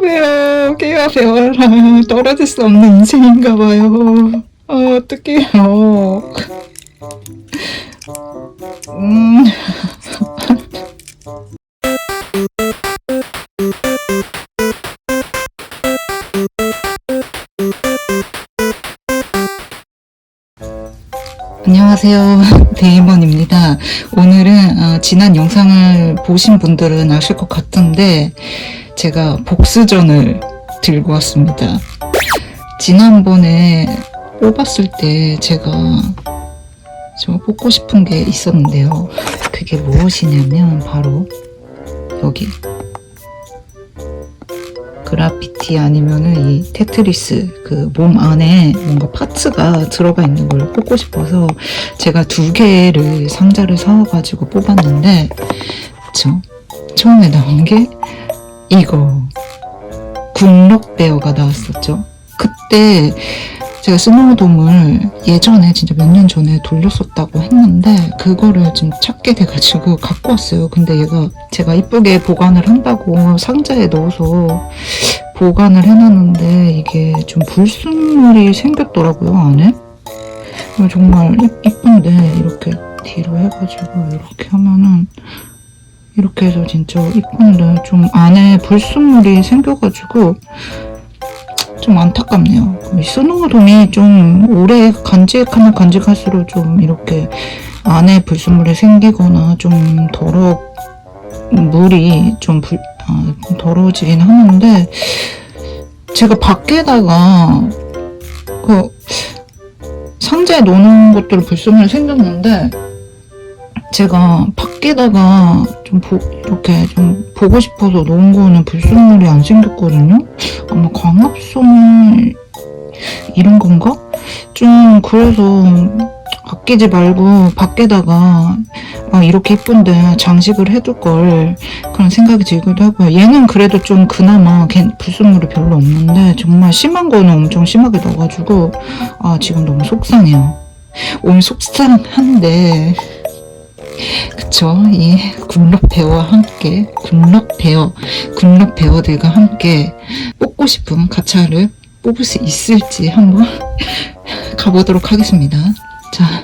배워, 깨워 배워라. 떨어질 수 없는 인생인가 봐요. 어, 어떡해요. 음. 안녕하세요. 데이먼입니다. 오늘은 어, 지난 영상을 보신 분들은 아실 것 같은데 제가 복수전을 들고 왔습니다. 지난번에 뽑았을 때 제가 좀 뽑고 싶은 게 있었는데요. 그게 무엇이냐면 바로 여기 그라피티 아니면은 이 테트리스 그 몸 안에 뭔가 파츠가 들어가 있는 걸 뽑고 싶어서 제가 두 개를 상자를 사와가지고 뽑았는데 그쵸? 처음에 나온 게 이거 굿럭베어가 나왔었죠. 그때 제가 스노우돔을 예전에 진짜 몇 년 전에 돌렸었다고 했는데 그거를 좀 찾게 돼가지고 갖고 왔어요. 근데 얘가 제가 이쁘게 보관을 한다고 상자에 넣어서 보관을 해놨는데 이게 좀 불순물이 생겼더라고요 안에. 정말 이- 이쁜데 이렇게 뒤로 해가지고 이렇게 하면은 이렇게 해서 진짜 이쁜데 좀 안에 불순물이 생겨가지고 좀 안타깝네요. 이 스노우돔이 좀 오래 간직하면 간직할수록 좀 이렇게 안에 불순물이 생기거나 좀 더러 물이 좀 불, 아, 좀 더러워지긴 하는데 제가 밖에다가 그 상자에 넣는 것들 불순물이 생겼는데 제가 밖에다가 좀 보, 이렇게 좀 보고 싶어서 놓은 거는 불순물이 안 생겼거든요. 아마 광합성 이런 건가? 좀 그래서 아끼지 말고 밖에다가 아, 이렇게 이쁜데 장식을 해둘 걸 그런 생각이 들기도 하고요. 얘는 그래도 좀 그나마 걔 불순물이 별로 없는데 정말 심한 거는 엄청 심하게 넣어가지고 아 지금 너무 속상해요. 오늘 속상한데 그쵸 이 굿럭 배어와 함께 굿럭 배어 굿럭 배어들과 함께 뽑고 싶은 가차를 뽑을 수 있을지 한번 가보도록 하겠습니다. 자,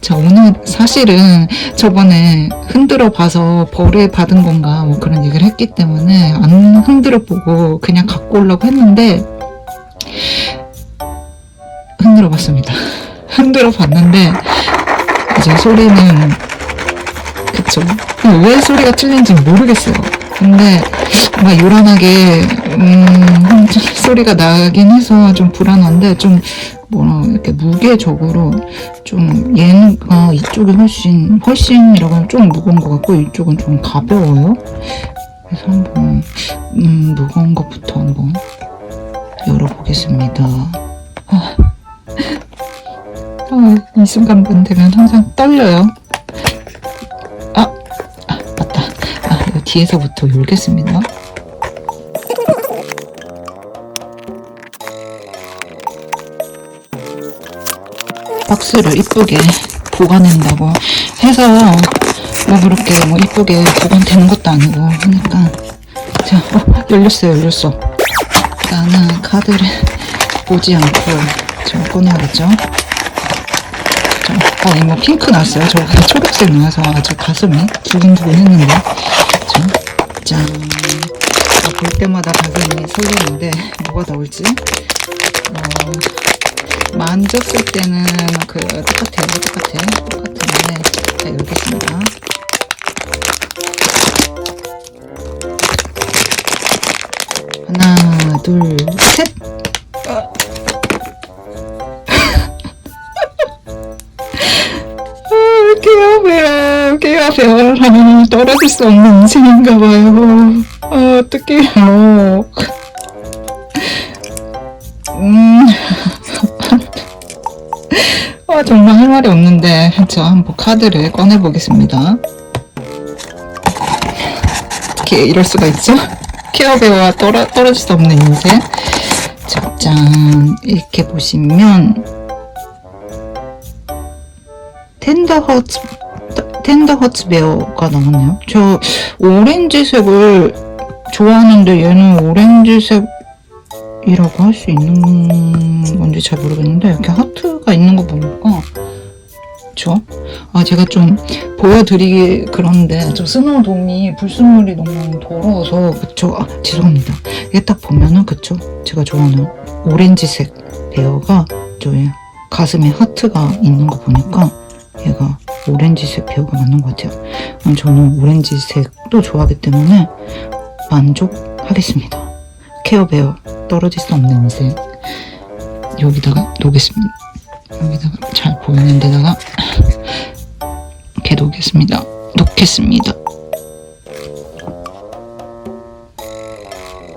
자 오늘 사실은 저번에 흔들어 봐서 벌을 받은 건가 뭐 그런 얘기를 했기 때문에 안 흔들어 보고 그냥 갖고 오려고 했는데 흔들어 봤습니다. 흔들어 봤는데 이제 소리는 그쵸. 왜 소리가 틀린지 모르겠어요. 근데 막 요란하게 음, 소리가 나긴 해서 좀 불안한데 좀 뭐라 이렇게 무게적으로 좀 얘가 이쪽이 훨씬 훨씬이라고 하면 좀 무거운 것 같고 이쪽은 좀 가벼워요. 그래서 한번 음, 무거운 것부터 한번 열어보겠습니다. 아, 아, 이 순간 되면 항상 떨려요. 뒤에서부터 열겠습니다. 박스를 이쁘게 보관한다고 해서 뭐 그렇게 뭐 이쁘게 보관되는 것도 아니고 하니까 자, 어, 열렸어요, 열렸어. 일단은 카드를 보지 않고 저 꺼내야겠죠? 자, 어, 이거 핑크 나왔어요. 저 초록색 나와서 아주 가슴이 두근두근 했는데. 자, 짠. 아, 볼 때마다 가슴이 설레는데, 뭐가 나올지. 어, 만졌을 때는 그, 똑같아요. 똑같아. 똑같은데. 자, 열겠습니다. 하나, 둘, 셋! 깨워 배워라 떨어질 수 없는 인생인가 봐요. 아, 어떡해요. 음. 아, 정말 할 말이 없는데 저 한번 카드를 꺼내 보겠습니다. 어떻게 이럴 수가 있죠? 케어 배우와 떨어, 떨어질 수 없는 인생. 자, 짠 이렇게 보시면 텐더 허츠 텐더 허츠 베어가 나왔네요. 저 오렌지색을 좋아하는데 얘는 오렌지색 이라고 할 수 있는 건지 잘 모르겠는데 이렇게 하트가 있는 거 보니까 그쵸? 아 제가 좀 보여드리기 그런데 저 스노우돔이 불순물이 너무 더러워서 그쵸? 아 죄송합니다 이게 딱 보면은 그쵸? 제가 좋아하는 오렌지색 베어가 저의 가슴에 하트가 있는 거 보니까 얘가 오렌지색 베어가 맞는 것 같아요 음, 저는 오렌지색도 좋아하기 때문에 만족하겠습니다. 케어베어 떨어질 수 없는 인생 여기다가 놓겠습니다. 여기다가 잘 보이는 데다가 이렇게 놓겠습니다. 놓겠습니다.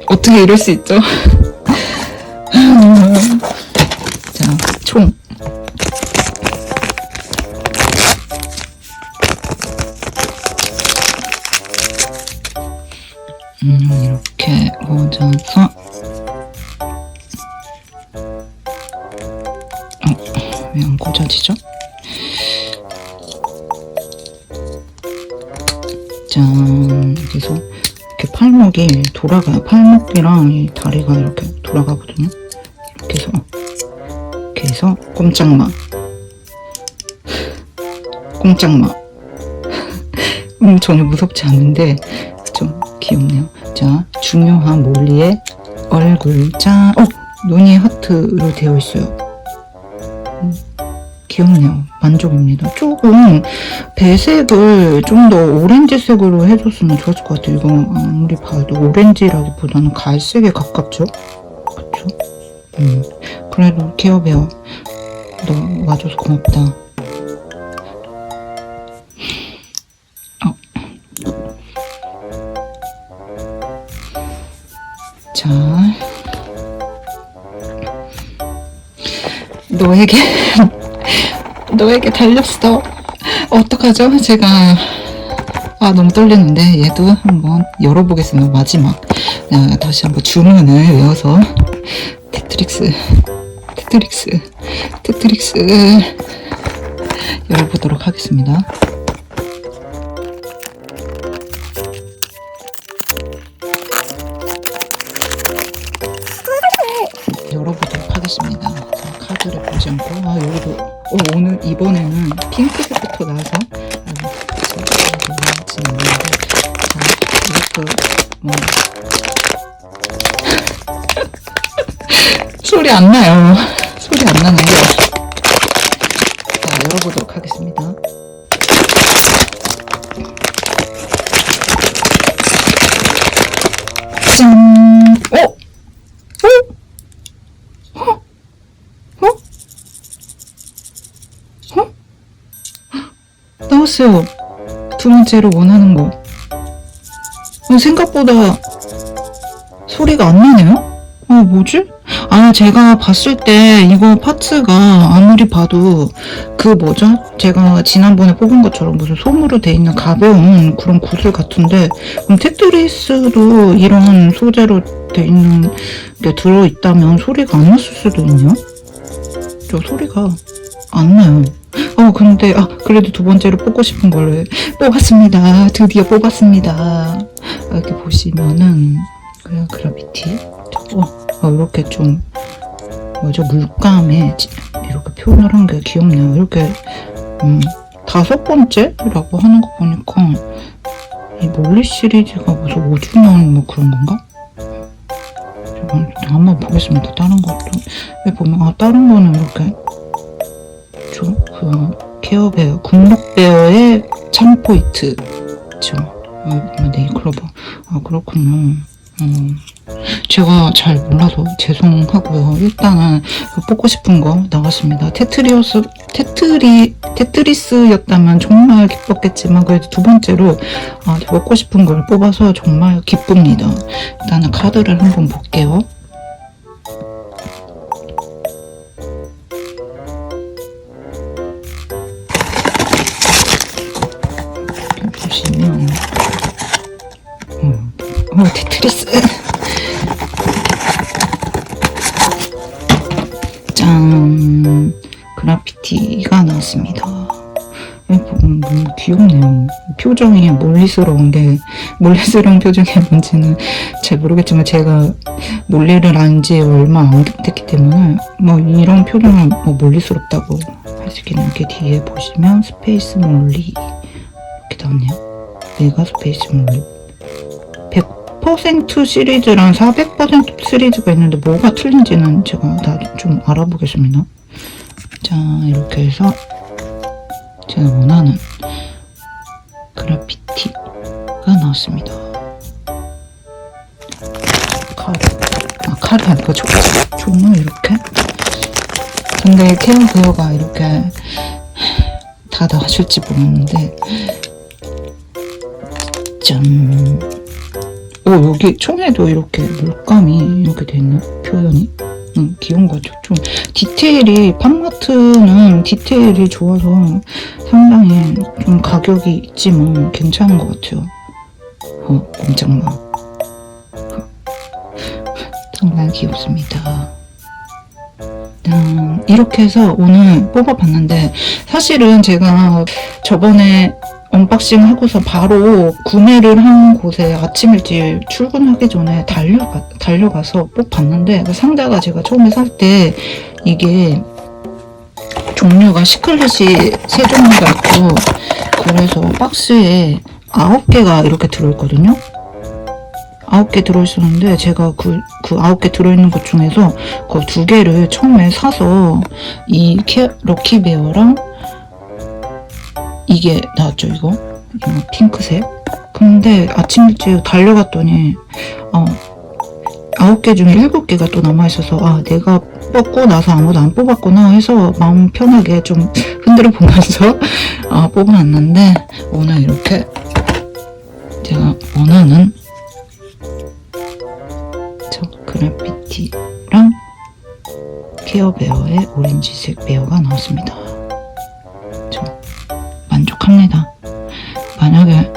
어떻게 이럴 수 있죠? 자, 총 꽂아서 어, 왜안 꽂아지죠? 짠 여기서 이렇게 팔목이 돌아가요 팔목이랑 이 다리가 이렇게 돌아가거든요 이렇게 해서 이렇게 해서 꼼짝마 꼼짝마 음, 전혀 무섭지 않은데 좀 귀엽네요. 자, 중요한 몰리의 얼굴. 자, 어, 눈이 하트로 되어 있어요. 음, 귀엽네요. 만족입니다. 조금 배색을 좀 더 오렌지색으로 해줬으면 좋았을 것 같아요. 이거 아무리 봐도 오렌지라기보다는 갈색에 가깝죠? 그쵸? 음, 그래도 케어베어 너 와줘서 고맙다. 자, 너에게, 너에게 달렸어. 어떡하죠? 제가, 아, 너무 떨리는데, 얘도 한번 열어보겠습니다. 마지막. 아, 다시 한번 주문을 외워서, 테트릭스, 테트릭스, 테트릭스, 열어보도록 하겠습니다. 이번에는 핑크색부터 나와서 이것도 뭐 소리 안 나요. 소리 안 나는데 자 열어보도록 하겠습니다. 짠! 어? 어? 나왔어요. 두 번째로 원하는 거. 어, 생각보다 소리가 안 나네요? 어, 뭐지? 아, 제가 봤을 때 이거 파츠가 아무리 봐도 그 뭐죠? 제가 지난번에 뽑은 것처럼 무슨 솜으로 돼 있는 가벼운 그런 구슬 같은데 그럼 테트리스도 이런 소재로 돼 있는 게 들어있다면 소리가 안 났을 수도 있네요? 저 소리가 안 나요. 어, 근데, 아, 그래도 두 번째로 뽑고 싶은 걸 뽑았습니다. 드디어 뽑았습니다. 아, 이렇게 보시면은, 그, 그라비티. 어, 어, 이렇게 좀, 뭐죠, 물감에 지- 이렇게 표현을 한 게 귀엽네요. 이렇게, 음, 다섯 번째라고 하는 거 보니까, 이 몰리 시리즈가 무슨 5주년 뭐 그런 건가? 제가 한번 보겠습니다. 다른 것도. 보면, 아, 다른 거는 이렇게, 저, 그, 케어 베어, 군목베어의 참포이트. 저, 여기 보면 네이클로버. 아, 그렇군요. 어, 제가 잘 몰라서 죄송하고요. 일단은 그 뽑고 싶은 거 나왔습니다. 테트리오스, 테트리, 테트리스였다면 정말 기뻤겠지만 그래도 두 번째로 아, 뽑고 싶은 걸 뽑아서 정말 기쁩니다. 일단은 카드를 한번 볼게요. 어, 어 테트리스 짠 그라피티가 나왔습니다 너무 귀엽네요. 표정이 몰리스러운 게, 몰리스러운 표정이 뭔지는 잘 모르겠지만 제가 몰리를 안지 얼마 안 됐기 때문에 뭐 이런 표정은 뭐 몰리스럽다고 할 수 있겠네요. 이렇게 뒤에 보시면 스페이스 몰리 이렇게 나왔네요. 내가 스페이스 몰리. 100% 시리즈랑 400% 시리즈가 있는데 뭐가 틀린지는 제가 다 좀 알아보겠습니다. 자, 이렇게 해서 제가 원하는 그래피티가 나왔습니다. 칼, 아, 칼이 아니고 조, 종을 이렇게. 근데 태양 그거가 이렇게 다 나와줄지 모르는데, 짠. 오, 여기 총에도 이렇게 물감이 이렇게 돼 있는 표현이. 음, 귀여운 거죠. 좀 디테일이 팜마트는 디테일이 좋아서 상당히 좀 가격이 있지만 괜찮은 것 같아요. 어, 꼼짝마. 정말 귀엽습니다. 음, 이렇게 해서 오늘 뽑아봤는데 사실은 제가 저번에 언박싱 하고서 바로 구매를 한 곳에 아침 일찍 출근하기 전에 달려가, 달려가서 뽑았는데 그 상자가 제가 처음에 살 때 이게 종류가 시클릿이 세 종류가 있고 그래서 박스에 아홉 개가 이렇게 들어있거든요. 아홉 개 들어있었는데 제가 그, 그 아홉 개 들어있는 것 중에서 그 두 개를 처음에 사서 이 캐, 럭키베어랑 이게 나왔죠 이거? 핑크색? 근데 아침 일찍 달려갔더니 어 아홉 개 중에 일곱 개가 또 남아있어서 아 내가 뽑고 나서 아무도 안 뽑았구나 해서 마음 편하게 좀 흔들어 보면서 아, 뽑아놨는데 오늘 이렇게 제가 원하는 저 그래피티랑 케어베어의 오렌지색 베어가 나왔습니다. 저 만족합니다. 만약에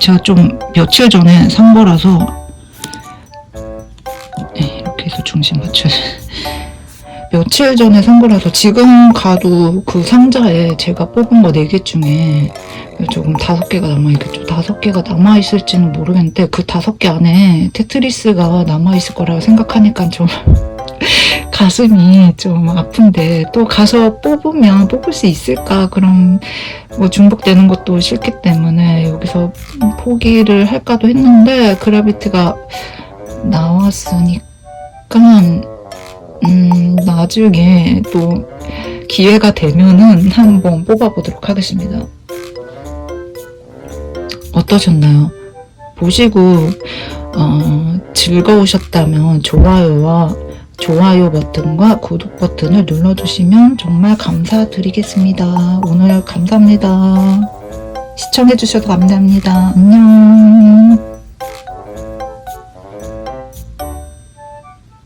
제가 좀 며칠 전에 산 거라서 네, 이렇게 해서 중심 맞춰 며칠 전에 산 거라서 지금 가도 그 상자에 제가 뽑은 거 4개 중에 조금 다섯 개가 남아있겠죠. 다섯 개가 남아있을지는 모르겠는데 그 다섯 개 안에 테트리스가 남아있을 거라고 생각하니까 좀 가슴이 좀 아픈데 또 가서 뽑으면 뽑을 수 있을까 그럼 뭐 중복되는 것도 싫기 때문에 여기서 포기를 할까도 했는데 그라비트가 나왔으니까 음 나중에 또 기회가 되면은 한번 뽑아보도록 하겠습니다. 어떠셨나요? 보시고 어, 즐거우셨다면 좋아요와 좋아요 버튼과 구독 버튼을 눌러주시면 정말 감사드리겠습니다. 오늘 감사합니다. 시청해주셔서 감사합니다. 안녕.